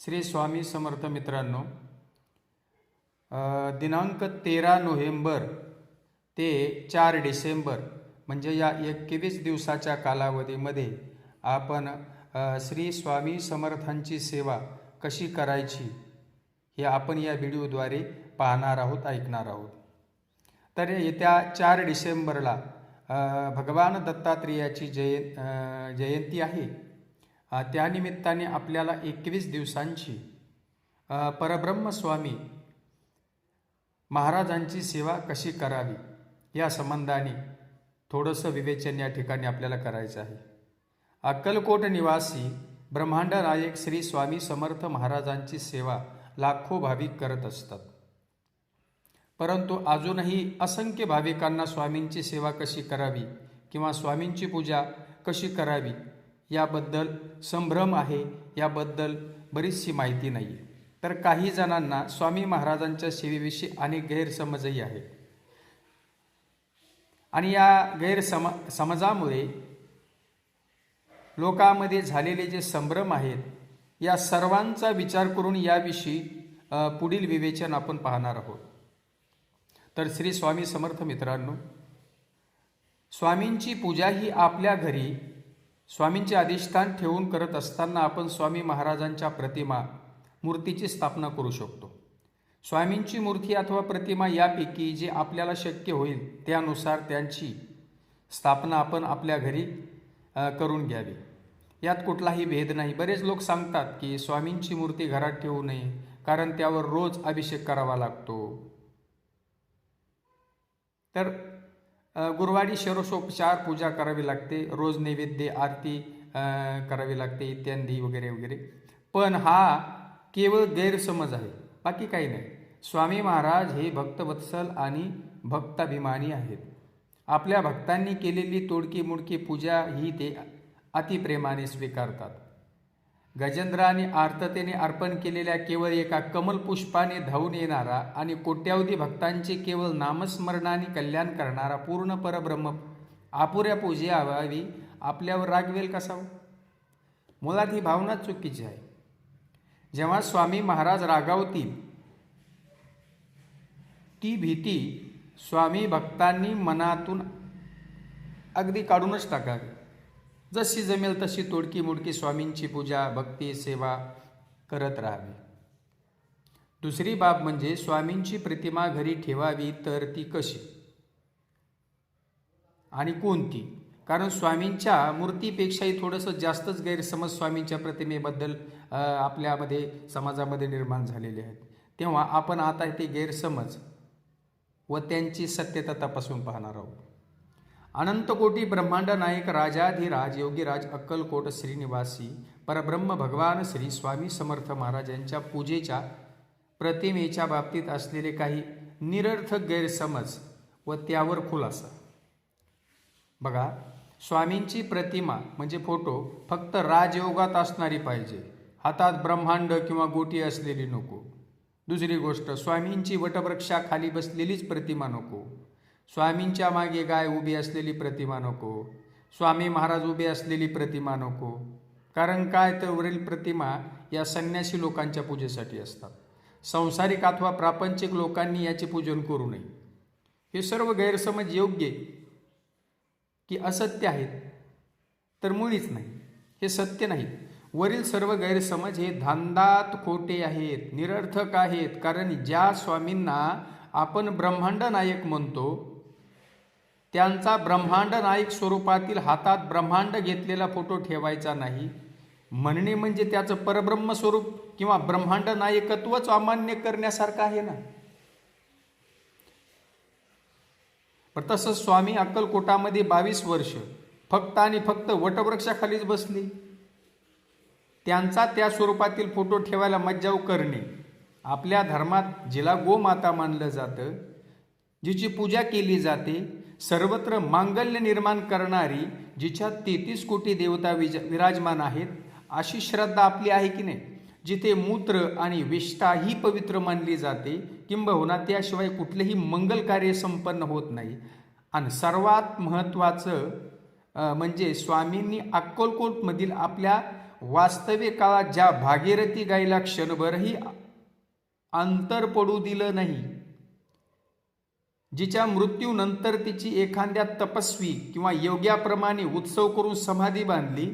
श्री स्वामी समर्थ मित्रांनो दिनांक तेरा नोव्हेंबर ते चार डिसेंबर म्हणजे या एकवीस दिवसाच्या कालावधीमध्ये आपण श्री स्वामी समर्थांची सेवा कशी करायची हे आपण या व्हिडिओद्वारे पाहणार आहोत ऐकणार आहोत. तर येत्या चार डिसेंबरला भगवान दत्तात्रेयाची जय जयंती आहे. त्यानिमित्ताने आपल्याला एकवीस दिवसांची परब्रह्मस्वामी महाराजांची सेवा कशी करावी या संबंधाने थोडंसं विवेचन या ठिकाणी आपल्याला करायचं आहे. अक्कलकोट निवासी ब्रह्मांड नायक श्री स्वामी समर्थ महाराजांची सेवा लाखो भाविक करत असतात. परंतु अजूनही असंख्य भाविकांना स्वामींची सेवा कशी करावी किंवा स्वामींची पूजा कशी करावी याबद्दल संभ्रम आहे याबद्दल बरीचशी माहिती नाही. आहे तर काही जणांना स्वामी महाराजांच्या सेवेविषयी अनेक गैरसमजही आहे. आणि या गैरसम समजामुळे लोकांमध्ये झालेले जे संभ्रम आहेत या सर्वांचा विचार करून याविषयी पुढील विवेचन आपण पाहणार आहोत. तर श्री स्वामी समर्थ मित्रांनो स्वामींची पूजा ही आपल्या घरी स्वामींचे अधिष्ठान ठेवून करत असताना आपण स्वामी महाराजांच्या प्रतिमा मूर्तीची स्थापना करू शकतो. स्वामींची मूर्ती अथवा प्रतिमा यापैकी जे आपल्याला शक्य होईल त्यानुसार त्यांची स्थापना आपण आपल्या घरी करून घ्यावी. यात कुठलाही भेद नाही. बरेच लोक सांगतात की स्वामींची मूर्ती घरात ठेवू नये कारण त्यावर रोज अभिषेक करावा लागतो. तर गुरुवारी शरोषोपचार पूजा करावी लागते रोज नैवेद्य आरती करावी लागते इत्यादी वगैरे वगैरे. पण हा केवळ गैरसमज आहे बाकी काही नाही. स्वामी महाराज हे भक्तवत्सल आणि भक्ताभिमानी आहेत. आपल्या भक्तांनी केलेली तोडकी मुडकी पूजा ही ते अतिप्रेमाने स्वीकारतात. गजेंद्राने आर्ततेने अर्पण केलेल्या केवळ एका कमल पुष्पाने धावून येणारा आणि कोट्यावधी भक्तांचे केवळ नामस्मरणाने कल्याण करणारा पूर्ण परब्रह्म अपुऱ्या पूजेअभावी आपल्यावर रागवेल कसा मुळात ही भावनाच चुकीची आहे. जेव्हा स्वामी महाराज रागावतील ती भीती स्वामी भक्तांनी मनातून अगदी काढूनच टाकावी. जशी जमेल तशी तोडकी मुडकी स्वामींची पूजा भक्ती सेवा करत राहावी. दुसरी बाब म्हणजे स्वामींची प्रतिमा घरी ठेवावी तर ती कशी? आणि कोणती? कारण स्वामींच्या मूर्तीपेक्षाही थोडंसं जास्तच गैरसमज स्वामींच्या प्रतिमेबद्दल आपल्यामध्ये समाजामध्ये निर्माण झालेले आहेत. तेव्हा आपण आता ते गैरसमज व त्यांची सत्यता तपासून पाहणार आहोत. अनंतकोटी ब्रह्मांड नायक राजाधिराज योगीराज अक्कलकोट श्रीनिवासी परब्रह्म भगवान श्री स्वामी समर्थ महाराज यांच्या पूजेच्या प्रतिमेच्या बाबतीत असलेले काही निरर्थक गैरसमज व त्यावर खुलासा. बघा स्वामींची प्रतिमा म्हणजे फोटो फक्त राजयोगात असणारी पाहिजे. हातात ब्रह्मांड किंवा गोटी असलेली नको. दुसरी गोष्ट स्वामींची वटवृक्षाखाली बसलेलीच प्रतिमा नको. स्वामींच्या मागे गाय उभी असलेली प्रतिमा नको. स्वामी महाराज उभे असलेली प्रतिमा नको. कारण काय तर वरील प्रतिमा या संन्यासी लोकांच्या पूजेसाठी असतात. संसारिक अथवा प्रापंचिक लोकांनी याचे पूजन करू नये. हे सर्व गैरसमज योग्य की असत्य आहेत तर मुळीच नाही. हे सत्य नाही. वरील सर्व गैरसमज हे धांदात खोटे आहेत निरर्थक आहेत. कारण ज्या स्वामींना आपण ब्रह्मांड नायक म्हणतो त्यांचा ब्रह्मांड नायक स्वरूपातील हातात ब्रह्मांड घेतलेला फोटो ठेवायचा नाही. म्हणणे म्हणजे त्याचं परब्रह्म स्वरूप किंवा ब्रह्मांड नायकत्वच अमान्य करण्यासारखं आहे ना? तसंच स्वामी अक्कलकोटामध्ये बावीस वर्ष फक्त आणि फक्त वटवृक्षाखालीच बसले. त्यांचा त्या स्वरूपातील फोटो ठेवायला मज्जाव करणे. आपल्या धर्मात जिला गोमाता मानलं जातं जिची पूजा केली जाते सर्वत्र मांगल्य निर्माण करणारी जिच्या तेहतीस कोटी देवता विज विराजमान आहेत अशी श्रद्धा आपली आहे की नाही? जिथे मूत्र आणि विष्ठा ही पवित्र मानली जाते किंबहुना त्याशिवाय कुठलेही मंगल कार्य संपन्न होत नाही. आणि सर्वात महत्त्वाचं म्हणजे स्वामींनी अक्कलकोटमधील आपल्या वास्तविक काळात ज्या भागीरथी गायीला क्षणभरही अंतर पडू दिलं नाही जिच्या मृत्यूनंतर तिची एखाद्या तपस्वी किंवा योग्याप्रमाणे उत्सव करून समाधी बांधली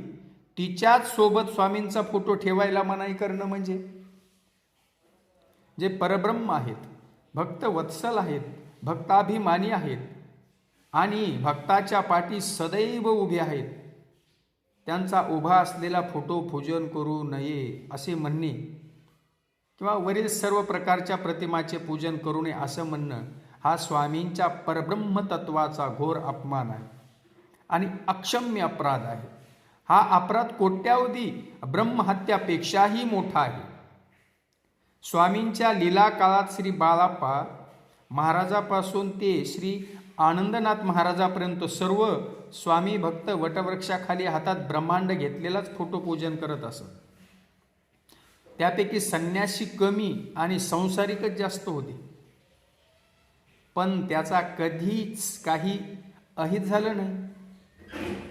तिच्याच सोबत स्वामींचा फोटो ठेवायला मनाई करणं म्हणजे? जे परब्रह्म आहेत भक्त वत्सल आहेत भक्ताभिमानी आहेत आणि भक्ताच्या पाठी सदैव उभे आहेत त्यांचा उभा असलेला फोटो पूजन करू नये असे म्हणणे किंवा वरील सर्व प्रकारच्या प्रतिमाचे पूजन करू नये असं म्हणणं हा स्वामींच्या परब्रह्म तत्वाचा घोर अपमान आहे आणि अक्षम्य अपराध आहे. हा अपराध कोट्यावधी ब्रह्महत्यापेक्षाही मोठा आहे. स्वामींच्या लीला काळात श्री बाळाप्पा महाराजापासून ते श्री आनंदनाथ महाराजापर्यंत सर्व स्वामी भक्त वटवृक्षाखाली हातात ब्रह्मांड घेतलेलाच फोटो पूजन करत असत. त्यापैकी संन्यासी कमी आणि संसारिकच जास्त होते. पण त्याचा कधीच काही अहित झालं नाही.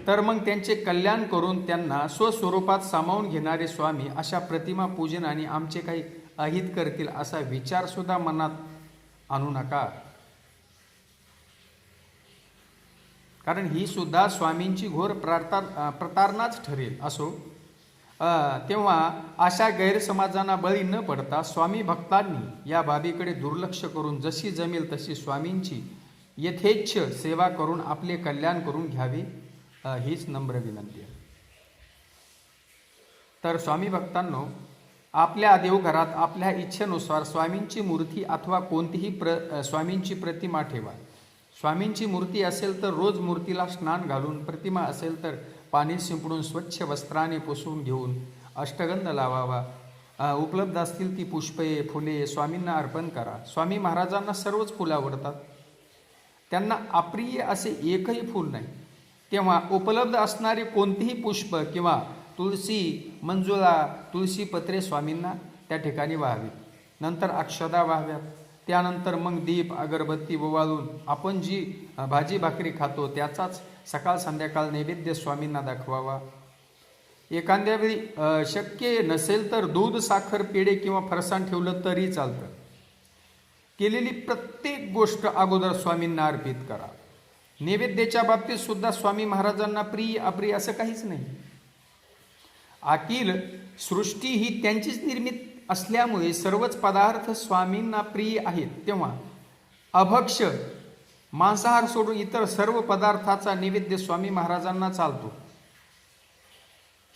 तर मग त्यांचे कल्याण करून त्यांना स्वस्वरूपात सामावून घेणारे स्वामी अशा प्रतिमा पूजन आणि आमचे काही अहित करतील असा विचार सुद्धा मनात आणू नका. कारण ही सुद्धा स्वामींची घोर प्रार्था प्रतारणाच ठरेल असो. तेव्हा अशा गैरसमाजांना बळी न पडता स्वामी भक्तांनी या बाबीकडे दुर्लक्ष करून जशी जमेल तशी स्वामींची यथेच्छ सेवा करून आपले कल्याण करून घ्यावे हीच नम्र विनंती आहे. तर स्वामी भक्तांनो आपल्या देवघरात आपल्या इच्छेनुसार स्वामींची मूर्ती अथवा कोणतीही प्र स्वामींची प्रतिमा ठेवा. स्वामींची मूर्ती असेल तर रोज मूर्तीला स्नान घालून प्रतिमा असेल तर पाणी शिंपडून स्वच्छ वस्त्राने पुसून घेऊन अष्टगंध लावावा. उपलब्ध असतील ती पुष्पे फुले स्वामींना अर्पण करा. स्वामी महाराजांना सर्वच फुलं आवडतात. त्यांना अप्रिय असे एकही फूल नाही. तेव्हा उपलब्ध असणारे कोणतेही पुष्प किंवा तुळशी मंजुळा तुळशी पत्रे स्वामींना त्या ठिकाणी व्हावीत. नंतर अक्षदा व्हाव्यात. त्यानंतर मग दीप अगरबत्ती ओवाळून आपण जी भाजी भाकरी खातो त्याचाच सकाळ संध्याकाळ नैवेद्य स्वामींना दाखवावा. एखाद्या वेळी शक्य नसेल तर दूध साखर पेढे किंवा फरसाण ठेवलं तरी चालतं. केलेली प्रत्येक गोष्ट अगोदर स्वामींना अर्पित करा. नैवेद्याच्या बाबतीत सुद्धा स्वामी महाराजांना प्रिय अप्रिय असं काहीच नाही. अखिल सृष्टी ही त्यांचीच निर्मित असल्यामुळे सर्वच पदार्थ स्वामींना प्रिय आहेत. तेव्हा अभक्ष मांसाहार सोडून इतर सर्व पदार्थाचा नैवेद्य स्वामी महाराजांना चालतो.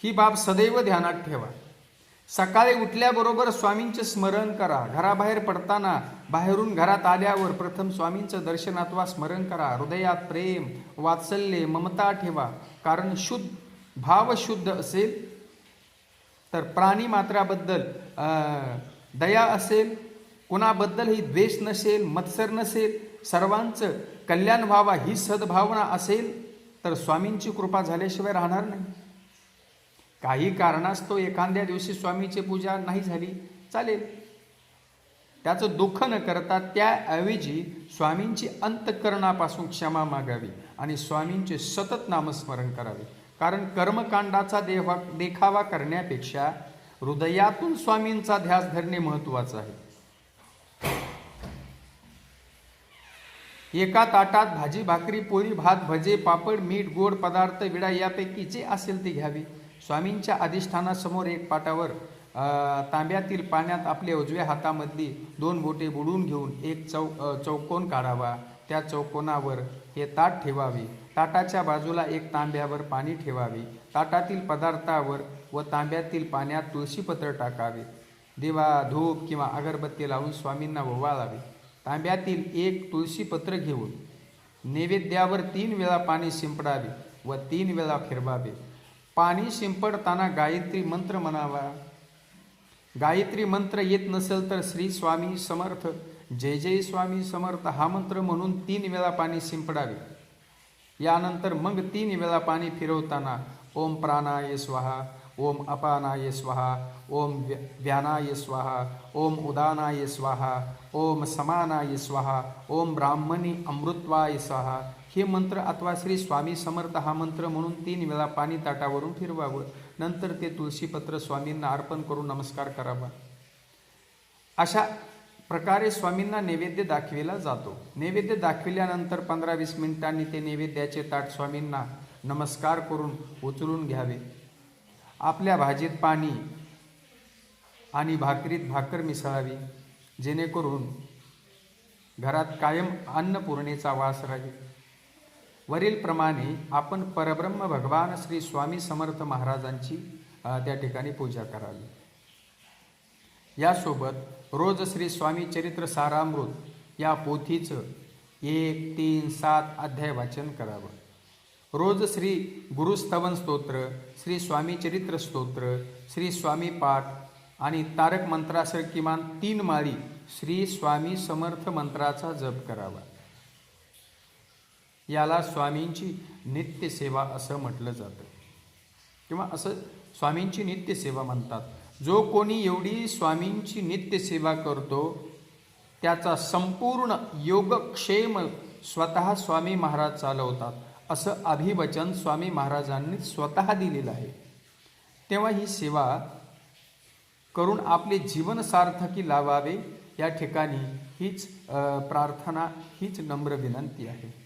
ही बाब सदैव ध्यानात ठेवा. सकाळी उठल्याबरोबर स्वामींचे स्मरण करा. घराबाहेर पडताना बाहेरून घरात आल्यावर प्रथम स्वामींचं दर्शन अथवा स्मरण करा. हृदयात प्रेम वात्सल्य ममता ठेवा. कारण शुद्ध भाव शुद्ध असेल तर प्राणी मात्राबद्दल दया असेल कोणाबद्दलही द्वेष नसेल मत्सर नसेल सर्वांचं कल्याण व्हावा ही सद्भावना असेल तर स्वामींची कृपा झाल्याशिवाय राहणार नाही. काही कारणास्तव एखाद्या दिवशी स्वामीची पूजा नाही झाली चालेल. त्याचं दुःख न करता त्याऐवजी स्वामींची अंतकरणापासून क्षमा मागावी आणि स्वामींचे सतत नामस्मरण करावे. कारण कर्मकांडाचा देवा देखावा करण्यापेक्षा हृदयातून स्वामींचा ध्यास धरणे महत्वाचं आहे. एका ताटात भाजी भाकरी पोळी भात भजे पापड मीठ गोड पदार्थ विडा यापैकी जे असेल ते घ्यावे. स्वामींच्या अधिष्ठानासमोर एक पाटावर तांब्यातील पाण्यात आपल्या उजव्या हातामधली दोन बोटे बुडून घेऊन एक चौ चौकोन काढावा. त्या चौकोनावर हे ताट ठेवावे. ताटाच्या बाजूला एक तांब्यावर पाणी ठेवावे. ताटातील पदार्थावर व तांब्यातील पाण्यात तुळशीपत्र टाकावे. दिवा धूप किंवा अगरबत्ती लावून स्वामींना ओवाळावे तांब्यातील एक तुळशीपत्र घेऊन नैवेद्यावर तीन वेळा पाणी शिंपडावे व तीन वेळा फिरवावे. पाणी शिंपडताना गायत्री मंत्र म्हणावा. गायत्री मंत्र येत नसेल तर श्री स्वामी समर्थ जय जय स्वामी समर्थ हा मंत्र म्हणून तीन वेळा पाणी शिंपडावे. यानंतर मग तीन वेळा पाणी फिरवताना ओम प्राणाय स्वाहा. ओम अपानाय स्वाहा ओम व्यानाय स्वाहा ओम उदानाय स्वाहा ओम समानाय स्वाहा ओम ब्राह्मणी अमृत्वाय स्वाहा. हे मंत्र अथवा श्री स्वामी समर्थ हा मंत्र म्हणून तीन वेळा पाणी ताटावरून फिरवावं. नंतर ते तुळशीपत्र स्वामींना अर्पण करून नमस्कार करावा. अशा प्रकारे स्वामींना नैवेद्य दाखविला जातो. नैवेद्य दाखविल्यानंतर पंधरा वीस मिनिटांनी ते नैवेद्याचे ताट स्वामींना नमस्कार करून उचलून घ्यावे. आपल्या भाजीत पाणी आणि भाकरीत भाकर मिसळावी जेणेकरून घरात कायम अन्नपूर्णेचा वास राहील. वरीलप्रमाणे आपण परब्रह्म भगवान श्री स्वामी समर्थ महाराजांची त्या ठिकाणी पूजा करावी. यासोबत रोज श्री स्वामी चरित्र सारामृत या पोथीचं एक तीन सात अध्याय वाचन करावं. रोज श्री गुरुस्तवन स्तोत्र श्री स्वामी चरित्र स्तोत्र श्री स्वामी पाठ आणि तारक मंत्रासह किमान तीन माळी श्री स्वामी समर्थ मंत्राचा जप करावा. याला स्वामींची नित्यसेवा असं म्हटलं जातं. किंवा असं स्वामींची नित्यसेवा म्हणतात. जो कोणी एवढी स्वामींची नित्यसेवा करतो त्याचा संपूर्ण योगक्षेम स्वतः स्वामी महाराज चालवतात. असं अभिवचन स्वामी महाराजांनी स्वतः दिलेलं आहे. तेव्हा ही सेवा करून आपले जीवन सार्थकी लावावे या ठिकाणी हीच प्रार्थना हीच नम्र विनंती आहे.